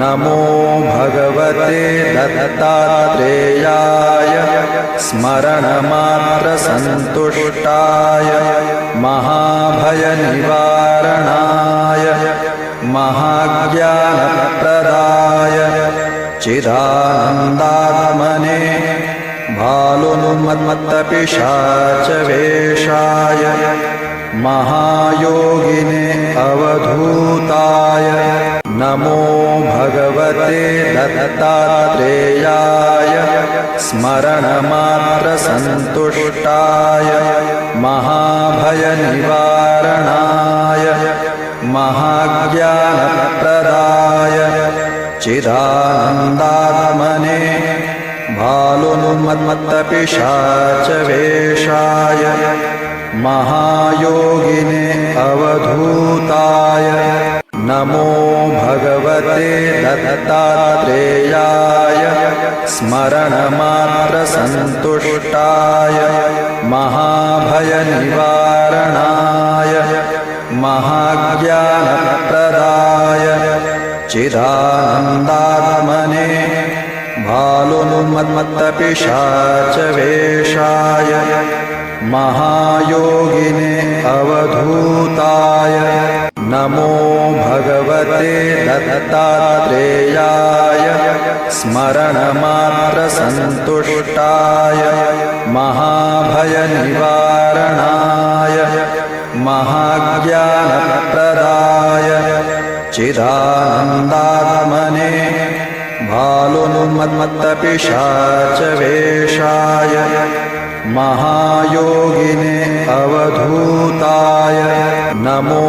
नमो भगवते दत्तात्रेयाय स्मरणमात्रसन्तुष्टाय महाभयनिवारणाय महाज्ञानप्रदाय चिदानन्दात्मने भालुनुमत्तपिशाचवेषाय महायोगिने अवधूताय नमो भगवते दत्तात्रेयाय स्मरणमात्रसन्तुष्टाय महाभयनिवारणाय महाज्ञानप्रदाय चिदानन्दात्मने भालुनुमत्तपिशाचवेषाय महायोगिने भगवते दत्तात्रेयाय स्मरणमात्रसन्तुष्टाय महाभयनिवारणाय महाज्ञानप्रदाय चिदानन्दात्मने भालुनुमत्तपिशाचवेषाय महायोगिने अवधूताय नमो भगवते दत्तात्रेयाय स्मरणमात्रसन्तुष्टाय महाभयनिवारणाय महाज्ञानप्रदाय चिदानन्दात्मने भालुनुमत्तपिशाचवेषाय महायोगिने अवधूताय नमो